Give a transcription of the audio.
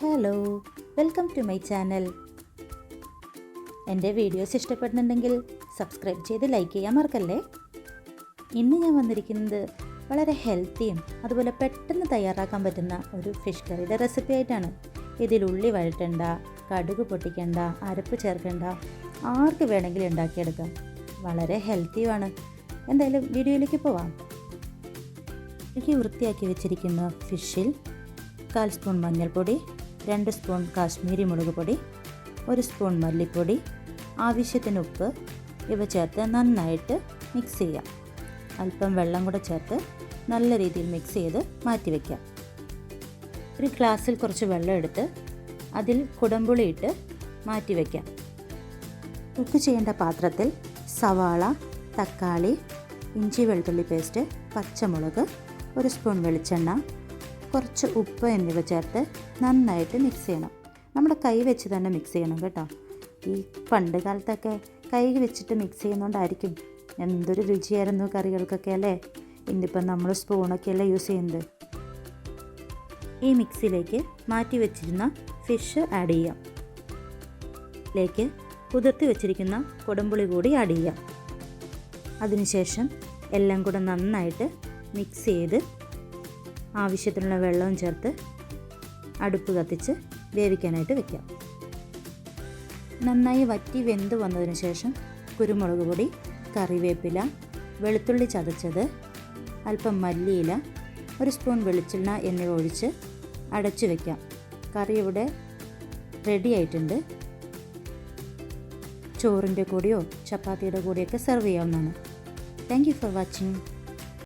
Hello welcome to my channel എന്റെ videos ഇഷ്ടപ്പെടുന്നുണ്ടെങ്കിൽ subscribe ചെയ്ത് ലൈക്ക് ചെയ്യാൻ മറക്കല്ലേ? ഇന്ന് ഞാൻ വന്നിരിക്കുന്നത് വളരെ ഹെൽത്തിയും അതുപോലെ പെട്ടെന്ന് തയ്യാറാക്കാൻ പറ്റുന്ന ഒരു ഫിഷ് കറിയുടെ റെസിപ്പി ആയിട്ടാണ്. ഇതിൽ ഉള്ളി വഴറ്റണ്ട കടുക് പൊട്ടിക്കണ്ട അരപ്പ് ചേർക്കണ്ട ആർക്ക് വേണമെങ്കിലും ഉണ്ടാക്കിയെടുക്കാം. വളരെ ഹെൽത്തിയുമാണ് എന്തായാലും വീഡിയോയിലേക്ക് പോവാം. എനിക്ക് വൃത്തിയാക്കി വെച്ചിരിക്കുന്ന ഫിഷിൽ കാൽ സ്പൂൺ മഞ്ഞൾപ്പൊടി രണ്ട് സ്പൂൺ കാശ്മീരി മുളക് പൊടി ഒരു സ്പൂൺ മല്ലിപ്പൊടി ആവശ്യത്തിന് ഉപ്പ് ഇവ ചേർത്ത് നന്നായിട്ട് മിക്സ് ചെയ്യാം. അല്പം വെള്ളം കൂടെ ചേർത്ത് നല്ല രീതിയിൽ മിക്സ് ചെയ്ത് മാറ്റി വയ്ക്കാം ഒരു ഗ്ലാസ്സിൽ കുറച്ച് വെള്ളം എടുത്ത് അതിൽ കുടംപുളി ഇട്ട് മാറ്റി വയ്ക്കാം കുക്ക് ചെയ്യേണ്ട പാത്രത്തിൽ സവാള തക്കാളി ഇഞ്ചി വെളുത്തുള്ളി പേസ്റ്റ് പച്ചമുളക് ഒരു സ്പൂൺ വെളിച്ചെണ്ണ കുറച്ച് ഉപ്പ് എന്നിവ ചേർത്ത് നന്നായിട്ട് മിക്സ് ചെയ്യണം. നമ്മുടെ കൈ വെച്ച് തന്നെ മിക്സ് ചെയ്യണം കേട്ടോ. ഈ പണ്ട് കാലത്തൊക്കെ കൈ വെച്ചിട്ട് മിക്സ് ചെയ്യുന്നതുകൊണ്ടായിരിക്കും എന്തൊരു രുചിയായിരുന്നു കറികൾക്കൊക്കെ അല്ലേ? ഇന്നിപ്പം നമ്മൾ സ്പൂണൊക്കെ അല്ലേ യൂസ് ചെയ്യുന്നത്. ഈ മിക്സിയിലേക്ക് മാറ്റി വെച്ചിരുന്ന ഫിഷ് ആഡ് ചെയ്യാം. ഇതിലേക്ക് കുതിർത്തി വെച്ചിരിക്കുന്ന കൊടുമ്പുളി കൂടി ആഡ് ചെയ്യാം. അതിനുശേഷം എല്ലാം കൂടെ നന്നായിട്ട് മിക്സ് ചെയ്ത് ആവശ്യത്തിനുള്ള വെള്ളവും ചേർത്ത് അടുപ്പ് കത്തിച്ച് വേവിക്കാനായിട്ട് വെക്കാം. നന്നായി വറ്റി വെന്ത് വന്നതിന് ശേഷം കുരുമുളക് പൊടി കറിവേപ്പില വെളുത്തുള്ളി ചതച്ചത് അല്പം മല്ലിയില ഒരു സ്പൂൺ വെളിച്ചെണ്ണ എന്നിവ ഒഴിച്ച് അടച്ചു വെക്കാം. കറി ഇവിടെ റെഡി ആയിട്ടുണ്ട്. ചോറിന്റെ കൂടെയോ ചപ്പാത്തിയുടെ കൂടെയൊക്കെ സെർവ് ചെയ്യാവുന്നതാണ്. Thank you for watching